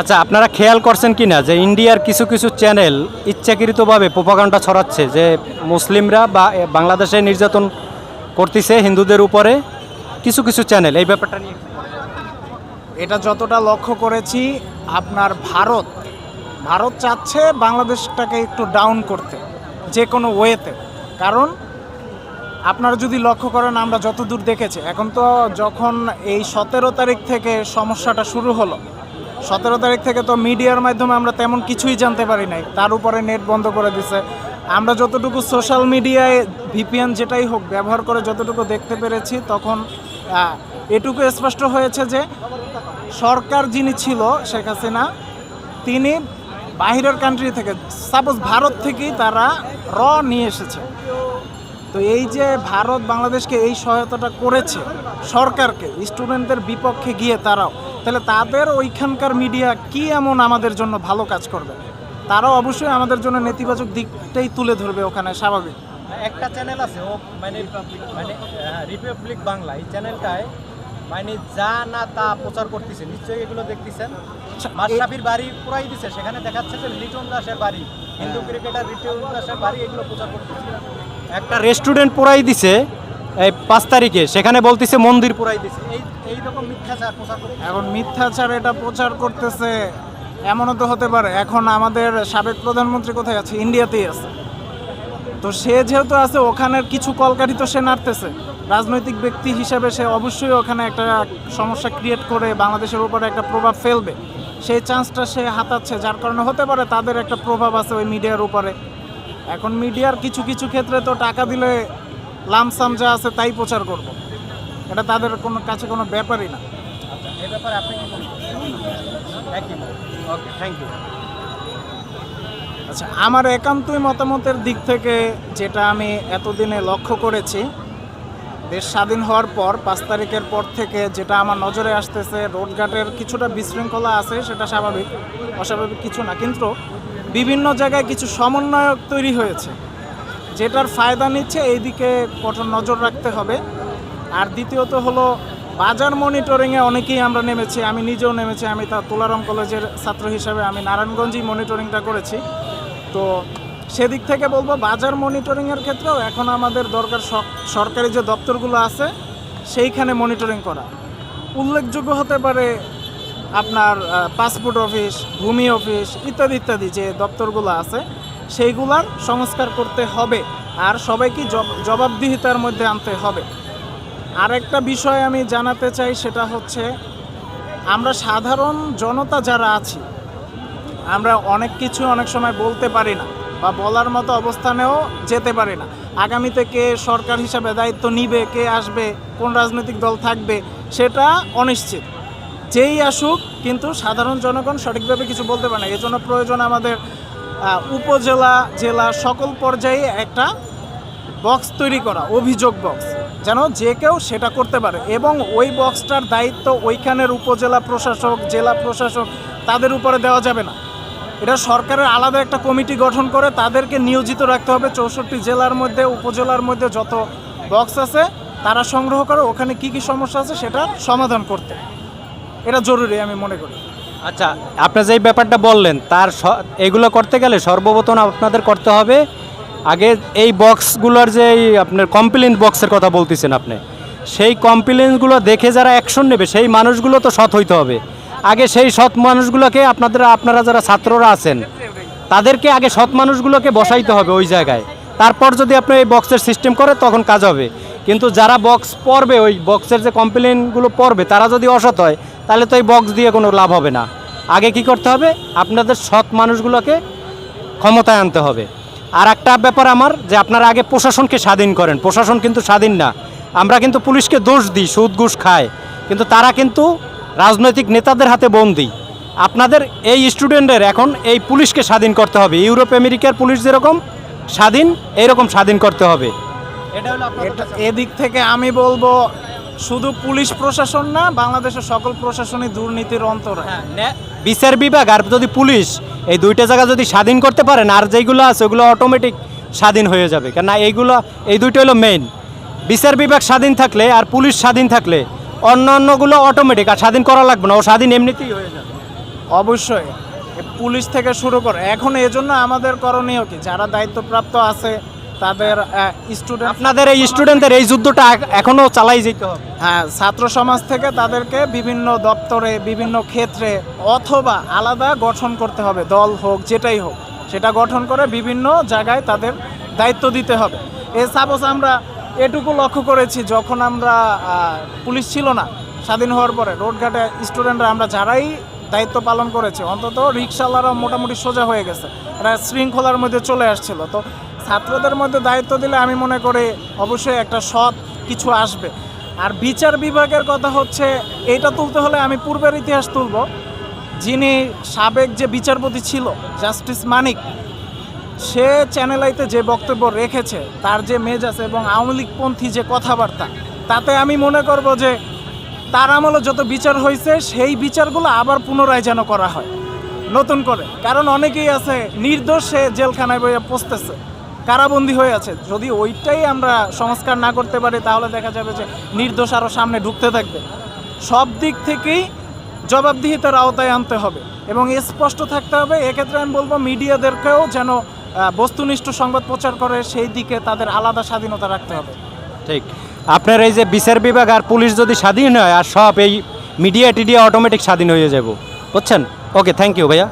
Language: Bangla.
আচ্ছা আপনারা খেয়াল করছেন কি না যে ইন্ডিয়ার কিছু কিছু চ্যানেল ইচ্ছাকৃতভাবে প্রোপাগান্ডা ছড়াচ্ছে, যে মুসলিমরা বা বাংলাদেশে নির্যাতন করতেছে হিন্দুদের উপরে? কিছু কিছু চ্যানেল, এই ব্যাপারটা নিয়ে এটা যতটা লক্ষ্য করেছি, আপনার ভারত ভারত চাচ্ছে বাংলাদেশটাকে একটু ডাউন করতে, যে কোনো ওয়েতে কারণ, আপনারা যদি লক্ষ্য করেন, আমরা যতদূর দেখেছি, এখন তো যখন এই সতেরো তারিখ থেকে সমস্যাটা শুরু হলো সতেরো তারিখ থেকে তো মিডিয়ার মাধ্যমে আমরা তেমন কিছুই জানতে পারি নাই। তার উপরে নেট বন্ধ করে দিছে। আমরা যতটুকু সোশ্যাল মিডিয়ায় ভিপিএন যেটাই হোক ব্যবহার করে যতটুকু দেখতে পেরেছি, তখন এটুকু স্পষ্ট হয়েছে যে সরকার যিনি ছিল, শেখ হাসিনা, তিনি বাহিরের কান্ট্রি থেকে সাপোজ ভারত থেকেই তারা র নিয়ে এসেছে। তো এই যে ভারত বাংলাদেশকে এই সহায়তাটা করেছে সরকারকে স্টুডেন্টদের বিপক্ষে গিয়ে তারাও তাহলে তাদের ওইখানকার মিডিয়া কি এমন আমাদের জন্য ভালো কাজ করবে? তারাও অবশ্যই আমাদের জন্য নেতিবাচক দিকটাই তুলে ধরবে ওখানে স্বাভাবিক। একটা চ্যানেল আছে ও মানে মানে রিপাবলিক বাংলা এই চ্যানেলটায় মানে যা না তা প্রচার করতেছে নিশ্চয়ই এগুলো দেখতেছেন? মাশরাফির বাড়ি পুরাই দিছে সেখানে দেখাচ্ছে যে লিটন দাসের বাড়ি হিন্দু ক্রিকেটার লিটন দাসের বাড়ি এগুলো প্রচার করতেছে। একটা রেস্টুরেন্ট পুরাই দিছে এই পাঁচ তারিখে সেখানে বলতেছে মন্দির পুরাই দিছে। এই এই রকম মিথ্যাচার প্রচার এখন মিথ্যাচার এটা প্রচার করতেছে এমনও তো হতে পারে। এখন আমাদের সাবেক প্রধানমন্ত্রী কোথায় আছে? ইন্ডিয়াতেই আছে। তো সে যেহেতু আছে ওখানের কিছু কলকাঠি তো সে নাড়তেছে। রাজনৈতিক ব্যক্তি হিসাবে সে অবশ্যই ওখানে একটা সমস্যা ক্রিয়েট করে বাংলাদেশের উপরে একটা প্রভাব ফেলবে। সেই চান্সটা সে হাতাচ্ছে। যার কারণে হতে পারে তাদের একটা প্রভাব আছে ওই মিডিয়ার উপরে। এখন মিডিয়ার কিছু কিছু ক্ষেত্রে তো টাকা দিলে লামসাম যা আছে তাই প্রচার করব। এটা তাদের কোনো কাছে কোনো ব্যাপারই না। আচ্ছা এই ব্যাপারে আপনি কি ওকে থ্যাংক ইউ আচ্ছা আমার একান্তই মতামতের দিক থেকে যেটা আমি এতদিনে লক্ষ্য করেছি দেশ স্বাধীন হওয়ার পর পাঁচ তারিখের পর থেকে যেটা আমার নজরে আসতেছে রোডঘাটের কিছুটা বিশৃঙ্খলা আছে সেটা স্বাভাবিক অস্বাভাবিক কিছু না। কিন্তু বিভিন্ন জায়গায় কিছু সমন্বয়ক তৈরি হয়েছে। যেটার ফায়দা নিচ্ছে এই দিকে কঠোর নজর রাখতে হবে। আর দ্বিতীয়ত হলো, বাজার মনিটরিংয়ে অনেকেই আমরা নেমেছি, আমি নিজেও নেমেছি, আমি তা তুলারাম কলেজের ছাত্র হিসাবে আমি নারায়ণগঞ্জেই মনিটরিংটা করেছি। তো সেদিক থেকে বলব, বাজার মনিটরিংয়ের ক্ষেত্রেও এখন আমাদের দরকার সরকারি যে দপ্তরগুলো আছে, সেইখানে মনিটরিং করা। উল্লেখযোগ্য হতে পারে আপনার পাসপোর্ট অফিস, ভূমি অফিস, ইত্যাদি ইত্যাদি যে দপ্তরগুলো আছে সেইগুলার সংস্কার করতে হবে আর সবাইকে জবাবদিহিতার মধ্যে আনতে হবে। আরেকটা বিষয় আমি জানাতে চাই, সেটা হচ্ছে আমরা সাধারণ জনতা যারা আছি, আমরা অনেক কিছু অনেক সময় বলতে পারি না বা বলার মতো অবস্থানেও যেতে পারি না। আগামীতে কে সরকার হিসাবে দায়িত্ব নিবে, কে আসবে, কোন রাজনৈতিক দল থাকবে, সেটা অনিশ্চিত। যেই আসুক, কিন্তু সাধারণ জনগণ সঠিকভাবে কিছু বলতে পারে না। এজন্য প্রয়োজন আমাদের উপজেলা, জেলা সকল পর্যায়ে একটা বক্স তৈরি করা, অভিযোগ বক্স যেন যে কেউ সেটা করতে পারে। এবং ওই বক্সটার দায়িত্ব ওইখানের উপজেলা প্রশাসক, জেলা প্রশাসক, তাদের উপরে দেওয়া যাবে না। এটা সরকারের আলাদা একটা কমিটি গঠন করে, তাদেরকে নিয়োজিত রাখতে হবে। চৌষট্টি জেলার মধ্যে, উপজেলার মধ্যে যত বক্স আছে, তারা সংগ্রহ করে, ওখানে কি কি সমস্যা আছে সেটা সমাধান করতে। এটা জরুরি আমি মনে করি। আচ্ছা আপনি যেই ব্যাপারটা বললেন, তার এগুলো করতে গেলে সর্বপ্রথম আপনাদের করতে হবে, আগে এই বক্সগুলোর যে আপনার কমপ্লেন বক্সের কথা বলতেছেন আপনি, সেই কমপ্লেনগুলো দেখে যারা অ্যাকশন নেবে, সেই মানুষগুলো তো সৎ হইতে হবে। আগে সেই সৎ মানুষগুলোকে আপনাদের, আপনারা যারা ছাত্ররা আছেন, তাদেরকে আগে সৎ মানুষগুলোকে বসাইতে হবে ওই জায়গায়। তারপর যদি আপনি এই বক্সের সিস্টেম করে, তখন কাজ হবে। কিন্তু যারা বক্স পড়বে, ওই বক্সের যে কমপ্লেনগুলো পড়বে, তারা যদি অসৎ হয় তাহলে তো এই বক্স দিয়ে কোনো লাভ হবে না। আগে কি করতে হবে? আপনাদের সৎ মানুষগুলোকে ক্ষমতায় আনতে হবে। আর একটা ব্যাপার আমার যে আপনারা আগে প্রশাসনকে স্বাধীন করেন। প্রশাসন কিন্তু স্বাধীন না। আমরা কিন্তু পুলিশকে দোষ দিই সুদ ঘুষ খায়। কিন্তু তারা কিন্তু রাজনৈতিক নেতাদের হাতে বন্দি। আপনাদের এই স্টুডেন্টের এখন এই পুলিশকে স্বাধীন করতে হবে। ইউরোপ আমেরিকার পুলিশ যেরকম স্বাধীন এইরকম স্বাধীন করতে হবে। এটা হলো এটা এদিক থেকে আমি বলব শুধু পুলিশ প্রশাসন না বাংলাদেশের সকল প্রশাসনই দুর্নীতির অন্তর হ্যাঁ, বিচার বিভাগ আর যদি পুলিশ এই দুইটা জায়গা যদি স্বাধীন করতে পারেন আর যেইগুলো আছে ওগুলো অটোমেটিক স্বাধীন হয়ে যাবে। কেন এইগুলো এই দুইটা হলো মেইন বিচার বিভাগ স্বাধীন থাকলে আর পুলিশ স্বাধীন থাকলে অন্য অন্যগুলো অটোমেটিক আর স্বাধীন করা লাগবে না ও স্বাধীন এমনিতেই হয়ে যাবে। অবশ্যই। পুলিশ থেকে শুরু করে। এখন এজন্য আমাদের করণীয় কি? যারা দায়িত্বপ্রাপ্ত আছে তাদের স্টুডেন্ট আপনাদের এই স্টুডেন্টদের এই যুদ্ধটা এখ- এখনও চালাই যেতে হবে? হ্যাঁ ছাত্র সমাজ থেকে তাদেরকে বিভিন্ন দপ্তরে বিভিন্ন ক্ষেত্রে অথবা আলাদা গঠন করতে হবে দল হোক যেটাই হোক। সেটা গঠন করে বিভিন্ন জায়গায় তাদের দায়িত্ব দিতে হবে। এ সাপোজ আমরা এটুকু লক্ষ্য করেছি যখন আমরা পুলিশ ছিল না স্বাধীন হওয়ার পরে রোডঘাটে স্টুডেন্টরা আমরা যারাই দায়িত্ব পালন করেছে অন্তত রিক্সাওয়ালারা মোটামুটি সোজা হয়ে গেছে এরা শৃঙ্খলার মধ্যে চলে আসছিল। তো ছাত্রদের মধ্যে দায়িত্ব দিলে আমি মনে করি অবশ্যই একটা সৎ কিছু আসবে। আর বিচার বিভাগের কথা হচ্ছে, এটা তুলতে হলে আমি পূর্বের ইতিহাস তুলব। যিনি সাবেক যে বিচারপতি ছিল, জাস্টিস মানিক, সে চ্যানেল আইতে যে বক্তব্য রেখেছে, তার যে মেজাজ এবং আওয়ামী লীগপন্থী যে কথাবার্তা, তাতে আমি মনে করব যে তার আমলে যত বিচার হয়েছে সেই বিচারগুলো আবার পুনরায় যেন করা হয়। নতুন করে। কারণ অনেকেই আছে, নির্দোষ জেলখানায় বইয়া পচতেছে কারাবন্দী হয়ে আছে। যদি ওইটাই আমরা সংস্কার না করতে পারি, তাহলে দেখা যাবে যে নির্দোষ আরও সামনে ঢুকতে থাকবে। সব দিক থেকেই জবাবদিহিতার আওতায় আনতে হবে এবং স্পষ্ট থাকতে হবে। এক্ষেত্রে আমি বলব, মিডিয়াদেরকেও যেন বস্তুনিষ্ঠ সংবাদ প্রচার করে, সেই দিকে তাদের আলাদা স্বাধীনতা রাখতে হবে। ঠিক। আপনার এই যে বিচার বিভাগ আর পুলিশ যদি স্বাধীন হয়, আর সব এই মিডিয়া টিডিয়া অটোমেটিক স্বাধীন হয়ে যাব। বুঝছেন? ওকে থ্যাংক ইউ ভাইয়া।